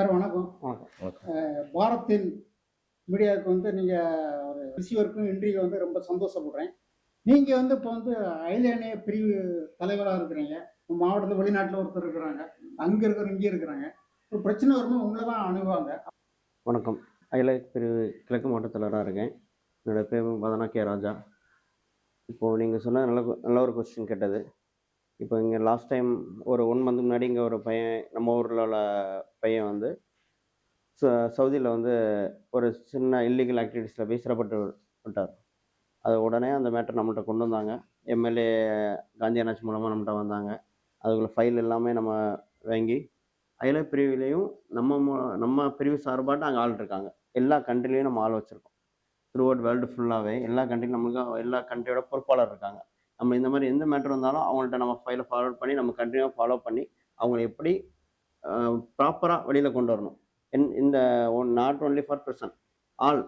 Sir வணக்கம். பாரத்தின் மீடியாவுக்கு வந்து நீங்கள் ஒரு ரிசீவருக்கும் இன்றைக்கு வந்து ரொம்ப சந்தோஷப்படுறேன். நீங்கள் வந்து இப்போ வந்து இணைய பிரிவு தலைவராக இருக்கிறீங்க. மாவட்டத்தில் வெளிநாட்டில் ஒருத்தர் இருக்கிறாங்க. அங்கே இருக்கிற இங்கே இருக்கிறாங்க. ஒரு பிரச்சனை வரும்போது உங்களை தான் அணுகுவாங்க. வணக்கம். அகில பிரிவு கிழக்கு மாவட்ட தலைவராக இருக்கேன். என்னோடய பேர் பார்த்தோன்னா கே ராஜா. இப்போது நீங்கள் சொன்ன நல்ல நல்ல ஒரு கொஸ்டின் கேட்டது. இப்போ இங்கே லாஸ்ட் டைம் ஒரு ஒன் மந்த் முன்னாடி இங்கே ஒரு பையன் நம்ம ஊரில் உள்ள பையன் வந்து சவுதியில் வந்து ஒரு சின்ன இல்லீகல் ஆக்டிவிட்டீஸில் போய் சிறப்பட்டு விட்டார். அது உடனே அந்த மேட்டர் நம்மள்ட்ட கொண்டு வந்தாங்க. எம்எல்ஏ காந்தி அண்ணாச்சி மூலமாக நம்மகிட்ட வந்தாங்க. அதுக்குள்ள ஃபைல் எல்லாமே நம்ம வாங்கி அயல பிரிவிலையும் நம்ம மு- நம்ம பிரிவு சார்பாட்டு அங்கே ஆள் இருக்காங்க. எல்லா கண்ட்ரிலையும் நம்ம ஆள் வச்சுருக்கோம். த்ரூ அவுட் வேர்ல்டு ஃபுல்லாகவே எல்லா கண்ட்ரியும் நம்மளுக்கு எல்லா கண்ட்ரியோட பொறுப்பாளர் இருக்காங்க. நம்ம இந்த மாதிரி எந்த மேட்டர் வந்தாலும் அவங்கள்ட்ட நம்ம ஃபைலை ஃபார்வர்ட் பண்ணி நம்ம கண்டினியூவாக ஃபாலோ பண்ணி அவங்களை எப்படி ப்ராப்பராக வெளியில் கொண்டு வரணும். என் இந்த one not only for person all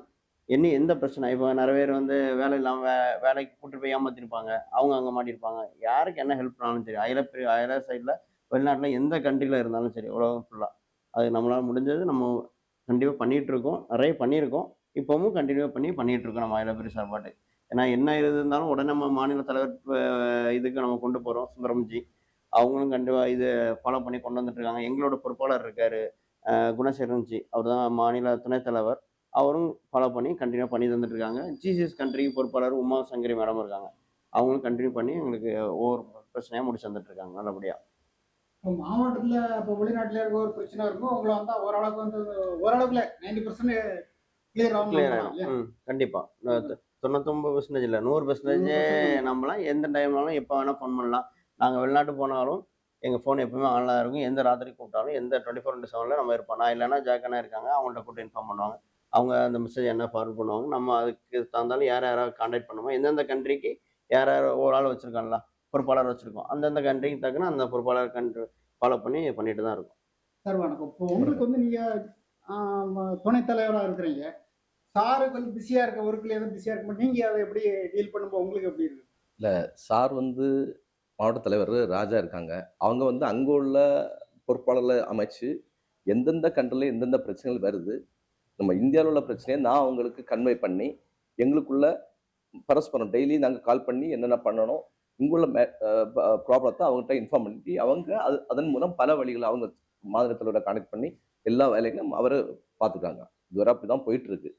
என்ன எந்த பிரச்சனை இப்போ நிறைய பேர் வந்து வேலை இல்லாமல் வே வேலைக்கு கூட்டு போய் ஏமாத்திருப்பாங்க அவங்க அங்கே மாட்டியிருப்பாங்க யாருக்கு என்ன ஹெல்ப் பண்ணாலும் சரி அயல பெரிய அயல சைடில் வெளிநாட்டில் எந்த கண்ட்ரியில் இருந்தாலும் சரி உலகம் ஃபுல்லாக அது நம்மளால் முடிஞ்சது நம்ம கண்டிப்பாக பண்ணிகிட்டு இருக்கோம் நிறைய பண்ணியிருக்கோம் இப்போவும் கண்டினியூ பண்ணி பண்ணிகிட்ருக்கோம் நம்ம அயல பெரிய சார்பாட்டு. ஏன்னா என்ன இது இருந்தாலும் உடனே நம்ம மாநில தலைவர் இதுக்கு நம்ம கொண்டு போகிறோம் சுந்தரம்ஜி. அவங்களும் கண்டிப்பாக இது ஃபாலோ பண்ணி கொண்டு வந்துட்டு இருக்காங்க. எங்களோட பொறுப்பாளர் இருக்காரு குணசேகரன்ஜி அவர் தான் மாநில துணைத் தலைவர். அவரும் ஃபாலோ பண்ணி கண்டினியூ பண்ணி தந்துட்டு இருக்காங்க. ஜிசிஎஸ் கண்ட்ரிக்கு பொறுப்பாளர் உமா சங்கரி மேடம் இருக்காங்க. அவங்களும் கண்டினியூ பண்ணி எங்களுக்கு ஒவ்வொரு பிரச்சனையாக முடிச்சு தந்துட்டு இருக்காங்க நல்லபடியாக இப்போ மாவட்டத்தில் இப்போ வெளிநாட்டில் இருக்க ஒரு பிரச்சனை இருக்கும் உங்களை வந்தால் ஓரளவுக்கு வந்து ஓரளவுக்குல நைன்டி பர்சன்ட் கிளியர் ஆகும் கண்டிப்பாக தொண்ணூத்தொம்பது பர்சன்டேஜ் இல்லை. நூறு பர்சன்டேஜ் நம்மளாம் எந்த டைம்னாலும் எப்போ வேணால் ஃபோன் பண்ணலாம். நாங்கள் வெளிநாட்டு போனாலும் எங்கள் ஃபோன் எப்பவுமே ஆன்லைன் இருக்கும். எந்த ராத்திரி கூப்பிட்டாலும் எந்த டுவெண்ட்டி ஃபோர் இன்ட்டு செவனில் நம்ம இருப்போம். நான் இல்லைன்னா ஜாக்கனா இருக்காங்க. அவங்கள்ட்ட கூப்பிட்டு இன்ஃபார்ம் பண்ணுவாங்க. அவங்க அந்த மெசேஜ் என்ன ஃபார்வர்ட் பண்ணுவாங்க. நம்ம அதுக்கு தகுந்தாலும் யார் யாராவது காண்டாக்ட் பண்ணுவோம் எந்தெந்த கண்ட்ரிக்கு யார் யார் ஒரு ஆள் வச்சுருக்காங்களா பொறுப்பாளர் வச்சுருக்கோம். அந்தந்த கண்ட்ரிக்கு தக்கன அந்த பொறுப்பாளர் கண்ட்ரி ஃபாலோ பண்ணி பண்ணிட்டு தான் இருக்கும். சார் வணக்கம். இப்போ உங்களுக்கு வந்து நீங்கள் துணைத் தலைவராக இருக்கிறீங்க. சார் கொஞ்சம் பிஸியாக இருக்க ஒர்க்கில் எதுவும் பிஸியாக இருக்க நீங்கள் அதை எப்படி டீல் பண்ணும்போது உங்களுக்கு எப்படி இருக்கு? சார் வந்து மாவட்ட தலைவர் ராஜா இருக்காங்க. அவங்க வந்து அங்கே உள்ள பொறுப்பாளர்களை அமைச்சு எந்தெந்த கண்ட்ரில் எந்தெந்த பிரச்சனைகள் வருது நம்ம இந்தியாவில் உள்ள பிரச்சனையை நான் அவங்களுக்கு கன்வே பண்ணி எங்களுக்குள்ள பரஸ்பரம் டெய்லி நாங்கள் கால் பண்ணி என்னென்ன பண்ணணும் இங்குள்ள ப்ராப்ளத்தை அவங்ககிட்ட இன்ஃபார்ம் பண்ணி அவங்க அது அதன் மூலம் பல வழிகளை அவங்க மாநில கனெக்ட் பண்ணி எல்லா வேலைகளும் அவர் பார்த்துக்காங்க இதுவரை அப்படி தான் போயிட்டு இருக்கு.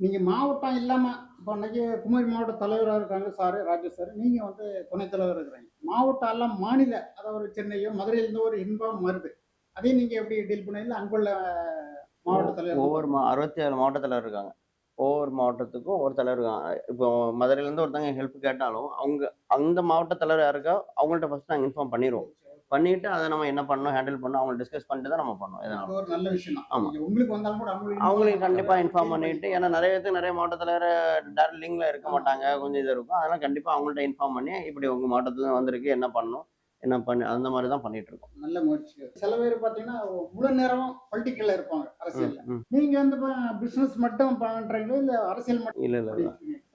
நீங்கள் மாவட்டம் இல்லாமல் இப்போ அன்னைக்கு குமரி மாவட்ட தலைவராக இருக்காங்க சார் ராஜேஷ் சார். நீங்கள் வந்து துணைத் தலைவர் இருக்கிறீங்க. மாவட்டம் எல்லாம் மாநில அதாவது சென்னையோ மதுரையிலேருந்து ஒரு இன்பார்ம் வருது. அதையும் நீங்கள் எப்படி டீல் பண்ணீங்க? அங்குள்ள மாவட்ட தலைவர்? ஒவ்வொரு மா அறுபத்தி ஏழு மாவட்ட தலைவர் இருக்காங்க. ஒவ்வொரு மாவட்டத்துக்கும் ஒரு தலைவர் இருக்காங்க. இப்போ மதுரையிலேருந்து ஒருத்தங்க ஹெல்ப் கேட்டாலும் அவங்க அந்த மாவட்ட தலைவர் யாருக்கா அவங்கள்ட்ட ஃபர்ஸ்ட் நாங்கள் இன்ஃபார்ம் பண்ணிடுவோம் பண்ணிட்டு அதை நம்ம என்ன பண்ணணும் ஹேண்டில் பண்ணணும் அவங்க டிஸ்கஸ் பண்ணிட்டு தான் நம்ம பண்ணோம் ஒரு நல்ல விஷயம் தான் ஆமா. நீங்க உங்களுக்கு வந்தாலும் கூட அவங்களுக்கு அவங்களுக்கு கண்டிப்பா இன்ஃபார்ம் பண்ணிட்டு ஏன்னா நிறைய பேருக்கு நிறைய மாவட்ட தலைவர் டேரக்ட் லிங்க்ல இருக்க மாட்டாங்க கொஞ்சம் இது இருக்கும். அதெல்லாம் கண்டிப்பா அவங்கள்ட்ட இன்ஃபார்ம் பண்ணி இப்படி உங்க மாவட்டத்துல வந்திருக்கு என்ன பண்ணணும் என்ன பண்ணி அந்த மாதிரி தான் பண்ணிட்டு இருக்கோம். நல்ல முயற்சி. சில பேர் பார்த்தீங்கன்னா முழு நேரம் பொலிட்டிக்கல்ல இருப்பாங்க ம். நீங்க வந்து பிசினஸ் மட்டும் பண்றீங்களா இல்ல அரசியல் மட்டும் இல்ல இல்ல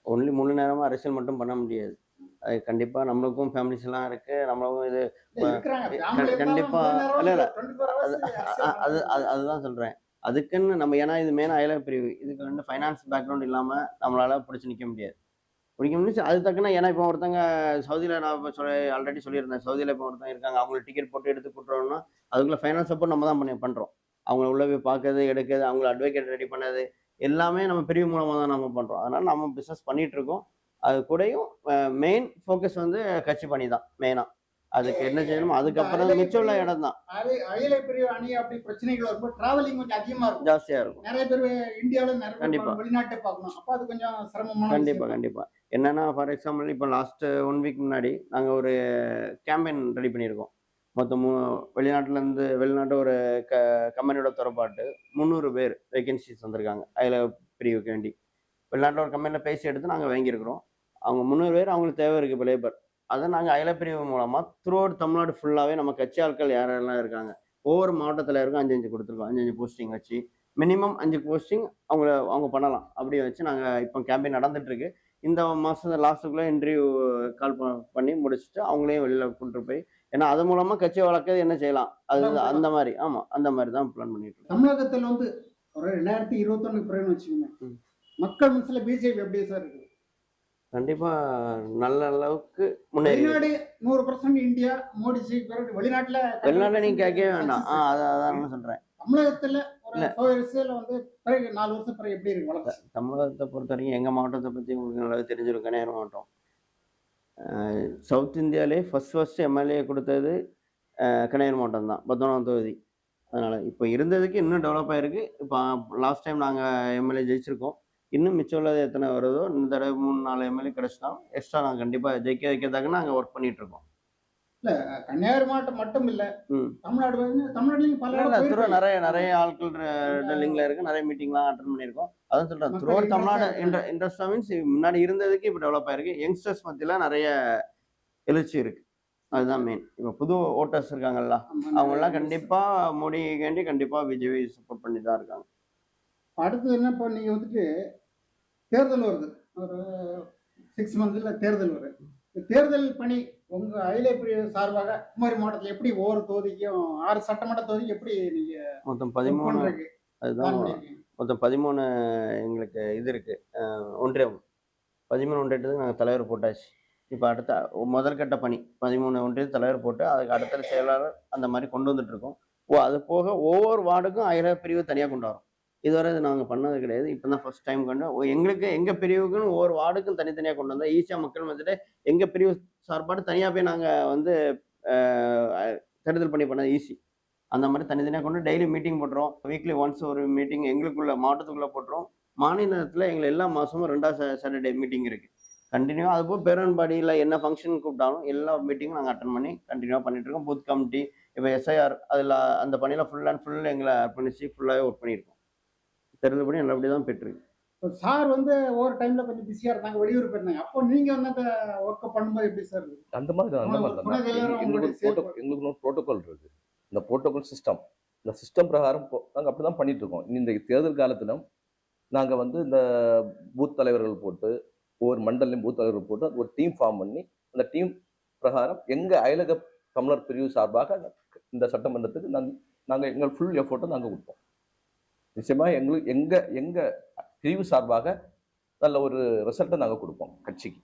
ஒன்லி முழு நேரமா அரசியல் மட்டும் பண்ண முடியாது. கண்டிப்பா நம்மளுக்கும் ஃபேமிலிஸ் எல்லாம் இருக்கு. நம்மளுக்கும் இது கண்டிப்பா. இல்ல, இல்ல. 24 hours அது அதுதான் சொல்றேன். அதுக்குன்னு நம்ம ஏன்னா இது மெயின் அயல பிரிவு. இதுக்கு வந்து ஃபைனான்ஸ் பேக்ரவுண்ட் இல்லாம நம்மளால பிடிச்சி நிக்க முடியாது. பிடிக்க முடியும் அது தக்கன ஏன்னா இப்போ ஒருத்தங்க சவுதியில் நான் இப்போ சொல்லி ஆல்ரெடி சொல்லியிருந்தேன். சவுதியில் இப்போ ஒருத்தங்க இருக்காங்க. அவங்களுக்கு டிக்கெட் போட்டு எடுத்து கூட்டுறோம்னா அதுக்குள்ள ஃபைனான்ஸ் சப்போர்ட் நம்ம தான் பண்ணி பண்ணுறோம் அவங்கள உள்ள போய் பார்க்கறது எடுக்கிறது அவங்கள அட்வொகேட் ரெடி பண்ணது எல்லாமே நம்ம பிரிவு மூலமாக தான் நம்ம பண்ணுறோம் அதனால நம்ம பிஸ்னஸ் பண்ணிட்டு இருக்கோம். அது கூடயும் மெயின் ஃபோக்கஸ் வந்து கட்சி பணி தான் மெயினாக அதுக்கு என்ன செய்யணுமோ அதுக்கப்புறம் மிச்சம் உள்ள இடம் தான். அயல்- பிரிவு அணி அப்படி பிரச்சனைகள் வரும்போது டிராவலிங் கொஞ்சம் அதிகமா இருக்கும். ஜாஸ்தியாக இருக்கும். நிறைய பேர் இந்தியாவில நிறைய கண்டிப்பா. வெளிநாட்டை பார்க்கணும். அப்ப அது கொஞ்சம் சிரமமான கண்டிப்பா. கண்டிப்பா. என்னன்னா ஃபார் எக்ஸாம்பிள் இப்போ லாஸ்ட் ஒன் வீக் முன்னாடி நாங்க ஒரு கேம்பெயின் ரெடி பண்ணியிருக்கோம். மொத்தம் மூ வெளிநாட்டுல இருந்து வெளிநாட்டு ஒரு க கம்பெனியோட துறப்பாட்டு முந்நூறு பேர் வேகன்சிஸ் வந்திருக்காங்க. அதில் பிரிவுக்கு வேண்டி. வெளிநாட்டில் ஒரு கம்பெனியில் பேசி எடுத்து நாங்கள் வாங்கியிருக்கிறோம். அவங்க முந்நூறு பேர் அவங்களுக்கு தேவை இருக்குது இப்போ லேபர் அதை நாங்கள் அயல பிரிவு மூலமாக த்ரூ அவுட் தமிழ்நாடு ஃபுல்லாகவே நம்ம கட்சி ஆட்கள் யாரெல்லாம் இருக்காங்க? ஒவ்வொரு மாவட்டத்தில் இருக்கும் அஞ்சு அஞ்சு கொடுத்துருக்கோம். அஞ்சு அஞ்சு போஸ்டிங் வச்சு மினிமம் அஞ்சு போஸ்டிங் அவங்கள அவங்க பண்ணலாம். அப்படி வச்சு நாங்கள் இப்போ கேம்பெயின் நடந்துட்டு இருக்கு. இந்த மாதம் லாஸ்ட்டுக்குள்ளே இன்டர்வியூ கால் பண்ணி முடிச்சுட்டு அவங்களையும் வெளியில் கொண்டு போய் ஏன்னா அது மூலமா கட்சி வளர்க்கறது என்ன செய்யலாம்? அது அந்த மாதிரி. ஆமா அந்த மாதிரி தான் பிளான் பண்ணிட்டு இருக்கோம். தமிழகத்தில் வந்து ஒரு ரெண்டாயிரத்தி இருபத்தொன்னு பிறகு வச்சுக்கோங்க. மக்கள் மனசுல பிஜேபி எப்படி சார் இருக்குது. கண்டிப்பா நல்ல அளவுக்கு முன்னேறி வெளிநாடு நூறு பர்சன்ட் இந்தியா மோடிஜி வெளிநாட்டுல வெளிநாட்டுல நீங்க கேட்கவே வேண்டாம். அதான் சொல்றேன். தமிழகத்துல வந்து நாலு வருஷம் பிறகு எப்படி இருக்கு வளர்ச்சி? தமிழகத்தை பொறுத்த வரைக்கும் எங்கள் மாவட்டத்தை பற்றி உங்களுக்கு நல்லாவே தெரிஞ்சிருக்கும் கன்னியாகுமரி மாவட்டம். சவுத் இந்தியாவிலே ஃபஸ்ட் ஃபஸ்ட் எம்எல்ஏ கொடுத்தது கன்னியாகுமரி மாவட்டம் தான் பத்மநாபம் தொகுதி. அதனால் இப்போ இருந்ததுக்கு இன்னும் டெவலப் ஆகிருக்கு இப்போ லாஸ்ட் டைம் நாங்கள் எம்எல்ஏ ஜெயிச்சிருக்கோம். இன்னும் மிச்சம் உள்ளது எத்தனை வருதோ இந்த தடவை மூணு நாலு எம்எல்ஏ கிடச்சிட்டா எக்ஸ்ட்ரா நாங்கள் கண்டிப்பாக ஜெயிக்க வைக்கிறதாக்க நாங்கள் ஒர்க் பண்ணிட்டு இருக்கோம் கன்னியாகுமரி மாவட்டம் மட்டும் இல்ல. தமிழ்நாடு தமிழ்நாட்டுலயும் பல இல்லை இல்லை துறை. நிறைய நிறைய ஆட்கள் டெல்லிங்கில் இருக்கு நிறைய மீட்டிங்லாம் அட்டன் பண்ணியிருக்கோம். அதான் சொல்கிறேன் மக்கள் த்ரூ interest தமிழ்நாடு இன்ட்ர இன்ட்ரெஸ்டாக மீன்ஸ் முன்னாடி இருந்ததுக்கு இப்போ டெவலப் ஆயிருக்கு. யங்ஸ்டர்ஸ் மத்தியில் நிறைய எழுச்சி இருக்கு. அதுதான் மெயின் இப்போ புது ஓட்டர்ஸ் இருக்காங்கல்ல அவங்கெல்லாம் கண்டிப்பாக மோடி கேண்டி கண்டிப்பாக பிஜேபி சப்போர்ட் பண்ணி தான் இருக்காங்க. அடுத்து என்ன இப்போ நீங்க வந்துட்டு தேர்தல் வருது. ஒரு சிக்ஸ் மந்த்ல தேர்தல் வருது. இந்த தேர்தல் பணி உங்க அகில பிரிவு சார்பாக குமரி மாவட்டத்தில் எப்படி ஒவ்வொரு தொகுதிக்கும் ஆறு சட்டமன்ற தொகுதிக்கு எப்படி நீங்க மொத்தம் பதிமூணு அதுதான்? மொத்தம் பதிமூணு எங்களுக்கு இது இருக்கு. அஹ், ஒன்றியம் பதிமூணு ஒன்றியத்துக்கு நாங்கள் தலைவர் போட்டாச்சு. இப்போ அடுத்த முதல் கட்ட பணி பதிமூணு ஒன்றியம் தலைவர் போட்டு அதுக்கு அடுத்த செயலாளர் அந்த மாதிரி கொண்டு வந்துட்டு இருக்கோம். ஓ அது போக ஒவ்வொரு வார்டுக்கும் ஆயிரம் பிரிவு தனியாக கொண்டு வரோம். இதுவரை இது நாங்கள் பண்ணது கிடையாது. இப்போ தான் ஃபர்ஸ்ட் டைம் கொண்டு எங்களுக்கு எங்கள் பிரிவுக்குன்னு ஒவ்வொரு வார்டுக்கும் தனித்தனியாக கொண்டு வந்தால் ஈஸியாக மக்கள் வந்துட்டு எங்கள் பிரிவு சார்பாடு தனியாக போய் நாங்கள் வந்து தேர்தல் பண்ணி பண்ணது ஈஸி. அந்த மாதிரி தனித்தனியாக கொண்டு டெய்லி மீட்டிங் போட்டுறோம் வீக்லி ஒன்ஸ் ஒரு மீட்டிங் எங்களுக்குள்ள மாவட்டத்துக்குள்ளே போட்டுரும் மாநிலத்தில் எங்களை எல்லா மாதமும் ரெண்டாவது சாட்டர்டே மீட்டிங் இருக்குது கண்டினியூ அதுபோல் பேரன்பாடியில் என்ன ஃபங்க்ஷன் கூப்பிட்டாலும் எல்லா மீட்டிங்கும் நாங்கள் அட்டன் பண்ணி கண்டினியூவாக பண்ணிட்டு இருக்கோம். பூத் கமிட்டி இப்போ எஸ்ஐஆர் அதில் அந்த பணியில் ஃபுல் அண்ட் ஃபுல் எங்களை அர்ப்பணிச்சு ஃபுல்லாகவே ஒர்க் பண்ணியிருக்கோம். தேர்தல் பணி நல்லபடி தான் பெற்றிருக்கு. இப்போ சார் வந்து ஒவ்வொரு டைம்ல கொஞ்சம் பிஸியா இருந்தாங்க வெளியூர் போயிருந்தாங்க. அப்போ நீங்க வந்து அந்த ஒர்க்கை பண்ணும்போது எப்படி சார் அந்த மாதிரி தான் அந்த மாதிரி தான் எங்களுக்கு ஒரு protocol- எங்களுக்கு ஒரு ப்ரோட்டோகால் இருக்கு. இந்த ப்ரோட்டோகால் சிஸ்டம் இந்த சிஸ்டம் பிரகாரம் போ- நாங்க அப்படி தான் பண்ணிட்டு இருக்கோம். இந்த தேர்தல் காலத்திலும் நாங்க வந்து இந்த பூத் தலைவர்கள் போட்டு ஒவ்வொரு மண்டலையும் பூத் தலைவர்கள் போட்டு ஒரு டீம் ஃபார்ம் பண்ணி அந்த டீம் பிரகாரம் எங்க அயலக தமிழர் பிரிவு சார்பாக இந்த சட்டமன்றத்துக்கு நாங்க நாங்க எங்கள் ஃபுல் எஃபோர்ட்டை நாங்க கொடுப்போம். நிச்சயமாக எங்களுக்கு எங்கள் எங்கள் பிரிவு சார்பாக நல்ல ஒரு ரிசல்ட்டை நாங்கள் கொடுப்போம் கட்சிக்கு.